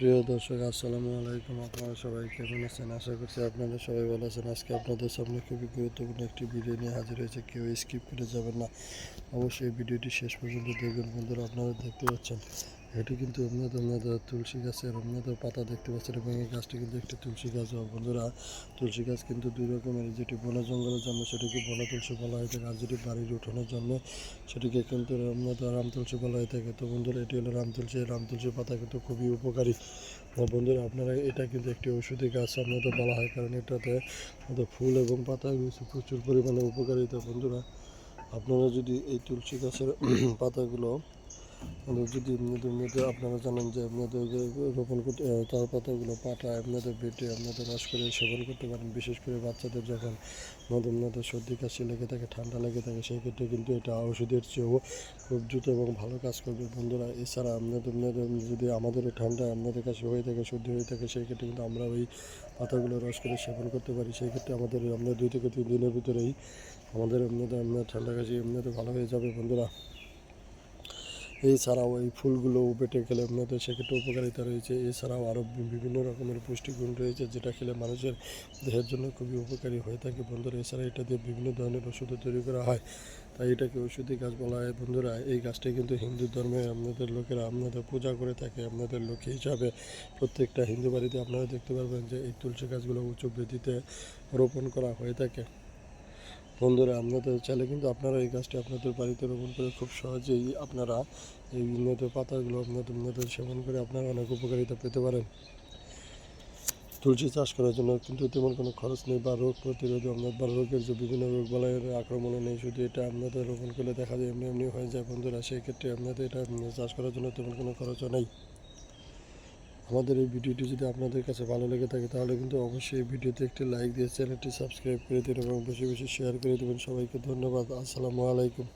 প্রিয় দর্শক, আসসালামু আলাইকুম। আপনারা সবাই কেমন আছেন? আশা করছি আপনারা সবাই ভালো আছেন। আজকে আপনাদের সামনে খুবই গুরুত্বপূর্ণ একটি ভিডিও নিয়ে হাজির হয়েছে। কেউ স্কিপ করে যাবেন না। অবশ্যই ভিডিওটি শেষ পর্যন্ত দেখবেন। বন্ধুরা, আপনারা দেখতে পাচ্ছেন এটি কিন্তু আপনাদের তুলসী গাছের আপনাদের পাতা দেখতে পাচ্ছেন এবং এই গাছটি কিন্তু একটি তুলসী গাছ। বন্ধুরা, তুলসী গাছ কিন্তু দুই রকমের যেটি বন জঙ্গলের জন্য, সেটিকে বন তুলসী বলা হয়ে থাকে, আর যেটি বাড়ির উঠানোর জন্য, সেটিকে কিন্তু আপনাদের রাম তুলসী বলা হয়ে থাকে। তো বন্ধুরা, এটি হলো রাম তুলসী। রাম তুলসী পাতা কিন্তু খুবই উপকারী। বন্ধুরা, আপনারা এটা কিন্তু একটি ঔষধি গাছ আপনাদের বলা হয়, কারণ এটাতে ফুল এবং পাতা প্রচুর পরিমাণে উপকারিতা। বন্ধুরা, আপনারা যদি এই তুলসী গাছের পাতাগুলো যদি আপনাদের মধ্যে আপনারা জানেন যে আপনাদের রোপণ করতে তার পাতাগুলো পাটা আপনাদের বেটে আপনাদের রস করে সেবন করতে পারেন। বিশেষ করে বাচ্চাদের যখন আমাদের আপনাদের সর্দি, কাশি লেগে থাকে, ঠান্ডা লেগে থাকে, সেই ক্ষেত্রে কিন্তু এটা ওষুধের চেয়েও খুব দ্রুত এবং ভালো কাজ করবে। বন্ধুরা, এছাড়া আপনাদের আপনাদের যদি আমাদেরও ঠান্ডা আপনাদের কাছে হয়ে থাকে, সর্দি হয়ে থাকে, সেই ক্ষেত্রে কিন্তু আমরা ওই পাতাগুলো রস করে সেবন করতে পারি। সেই ক্ষেত্রে আমাদের আমরা দুই থেকে তিন দিনের ভিতরেই আমাদের আপনাদের আপনার ঠান্ডা কাশি এমনিতে ভালো হয়ে যাবে। বন্ধুরা এছাড়াও এই ফুলগুলো বেটে খেলে আপনাদের সেক্ষেত্রে উপকারিতা রয়েছে। এছাড়াও আরও বিভিন্ন রকমের পুষ্টিগুণ রয়েছে যেটা খেলে মানুষের দেহের জন্য খুবই উপকারী হয়ে থাকে বন্ধুরা। এছাড়া এটা দিয়ে বিভিন্ন ধরনের ওষুধও তৈরি করা হয়। তাই এটাকে ওষুধি গাছ বলা হয়। বন্ধুরা, এই গাছটি কিন্তু হিন্দু ধর্মে আপনাদের লোকেরা আপনাদের পূজা করে থাকে, আপনাদের লক্ষ্মী হিসাবে। প্রত্যেকটা হিন্দু বাড়িতে আপনারা দেখতে পারবেন যে এই তুলসী গাছগুলো উচ্চ বৃদ্ধিতে রোপণ করা হয়ে থাকে। বন্ধুরা আপনাদের চাইলে কিন্তু আপনারা এই গাছটি আপনাদের বাড়িতে রোপণ করে খুব সহজেই আপনারা এই উন্নত পাতাগুলো আপনাদের আপনাদের সেবন করে আপনারা অনেক উপকারিতা পেতে পারেন। তুলসী চাষ করার জন্য কিন্তু তেমন কোনো খরচ নেই বা রোগ প্রতিরোধ আপনার বা রোগের যে বিভিন্ন রোগ বালাইয়ের আক্রমণে নেই, শুধু এটা আপনাদের রোপণ করলে দেখা যায় এমনি এমনি হয়ে যায়। বন্ধুরা, সেই ক্ষেত্রে আপনাদের এটা চাষ করার জন্য তেমন কোনো খরচও নেই। আমাদের এই ভিডিওটি যদি আপনাদের কাছে ভালো লেগে থাকে, তাহলে কিন্তু অবশ্যই এই ভিডিওতে একটি লাইক দিয়ে চ্যানেলটি সাবস্ক্রাইব করে দিন এবং বেশি বেশি শেয়ার করে দেবেন। সবাইকে ধন্যবাদ। আসসালামু আলাইকুম।